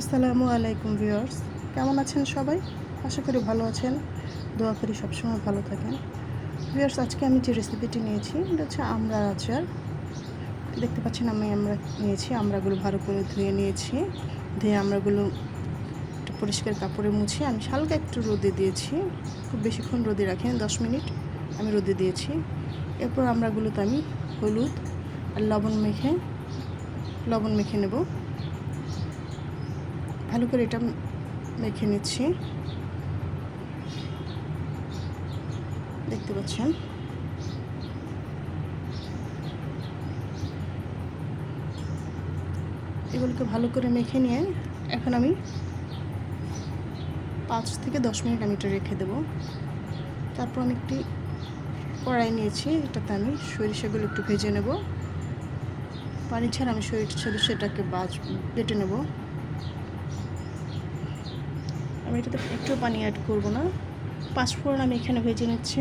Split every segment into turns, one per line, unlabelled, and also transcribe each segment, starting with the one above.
আসসালামু আলাইকুম ভিউয়ার্স। কেমন আছেন সবাই? আশা করি ভালো আছেন। দোয়া করি সবসময় ভালো থাকেন। ভিউয়ার্স, আজকে আমি যে রেসিপিটি নিয়েছি, এটা হচ্ছে আমরা আচার। দেখতে পাচ্ছেন, আমি আমরা নিয়েছি আমরাগুলো ভালো করে ধুয়ে নিয়েছি। ধুয়ে আমরাগুলো একটু পরিষ্কার কাপড়ে মুছে। আমি হালকা একটু রোদে দিয়েছি। খুব বেশিক্ষণ রোদে রাখিনি, দশ মিনিট আমি রোদে দিয়েছি। এরপর আমরাগুলোতে আমি হলুদ আর লবণ মেখে লবণ মেখে নেব। ভালো করে এটা মেখে নিচ্ছি। দেখতে পাচ্ছেন? এগুলোকে ভালো করে মেখে নিয়ে এখন আমি পাঁচ থেকে দশ মিনিট আমি এটা রেখে দেবো। তারপর আমি একটি কড়াই নিয়েছি, এটাতে আমি সরিষাগুলো একটু ভেজে নেব। পানি ছাড়া আমি সরিষা সরিষাটাকে বাজ, বেটে নেব। আমি এটাতে একটু পানি অ্যাড করব না। পাঁচফোড়ন আমি এখানে ভেজে নিচ্ছি।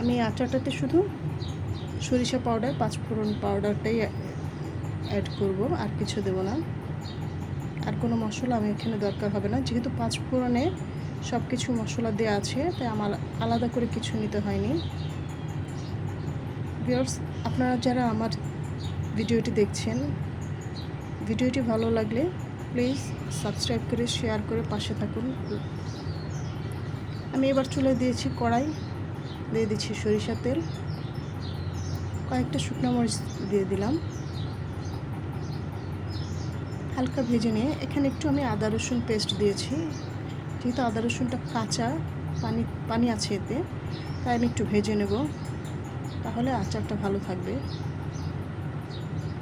আমি আচারটাতে শুধু সরিষা পাউডার পাঁচফোড়ন পাউডারটাই অ্যাড করব, আর কিছু দেব না। আর কোনো মশলা আমি এখানে দরকার হবে না। যেহেতু পাঁচফোড়নে সব কিছু মশলা দেওয়া আছে, তাই আমার আলাদা করে কিছু নিতে হয়নি। ভিউয়ার্স আপনারা যারা আমার ভিডিওটি দেখছেন, ভিডিওটি ভালো লাগলে প্লিজ সাবস্ক্রাইব করে, শেয়ার করে পাশে থাকুন। আমি এবার চুলে দিয়েছি কড়াই, দিয়ে দিচ্ছি সরিষা তেল। কয়েকটা শুকনো মরিচ দিয়ে দিলাম। হালকা ভেজে নিয়ে, এখানে একটু আমি আদা রসুন পেস্ট দিয়েছি। যেহেতু আদা রসুনটা কাঁচা, পানি পানি আছে এতে, তাই আমি একটু ভেজে নেব। তাহলে আচারটা ভালো থাকবে।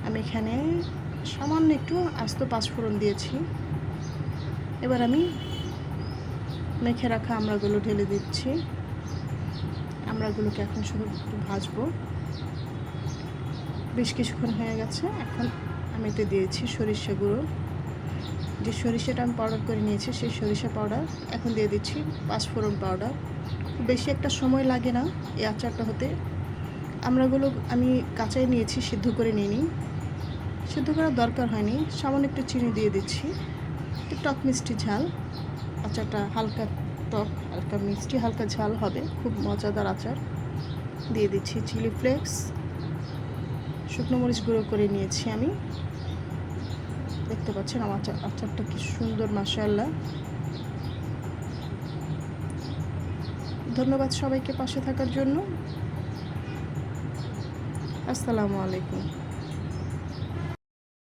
আমি এখানে সামান্য একটু আস্ত পাঁচফোড়ন দিয়েছি। এবার আমি মেখে রাখা আমড়াগুলো ঢেলে দিচ্ছি। আমড়াগুলোকে এখন শুধু একটু ভাজবো। বেশ কিছুক্ষণ হয়ে গেছে, এখন আমি এতে দিয়েছি সরিষা গুঁড়ো। যে সরিষাটা আমি পাউডার করে নিয়েছি, সেই সরিষা পাউডার এখন দিয়ে দিচ্ছি পাঁচফোড়ন পাউডার বেশি একটা সময় লাগে না এই আচারটা হতে। আমরাগুলো আমি কাঁচাই নিয়েছি, সিদ্ধ করে নিয়ে নিই সিদ্ধ করার দরকার হয়নি। সামান্য একটু চিনি দিয়ে দিচ্ছি। একটু টক মিষ্টি ঝাল। আচারটা হালকা টক, হালকা মিষ্টি, হালকা ঝাল হবে। খুব মজাদার আচার। দিয়ে দিচ্ছি চিলি ফ্লেক্স। শুকনো মরিচ গুঁড়ো করে নিয়েছি আমি। দেখতে পাচ্ছেন আমার আচার, আচারটা কি সুন্দর মাসাল্লাহ ধন্যবাদ সবাইকে পাশে থাকার জন্য। আসসালামু আলাইকুম।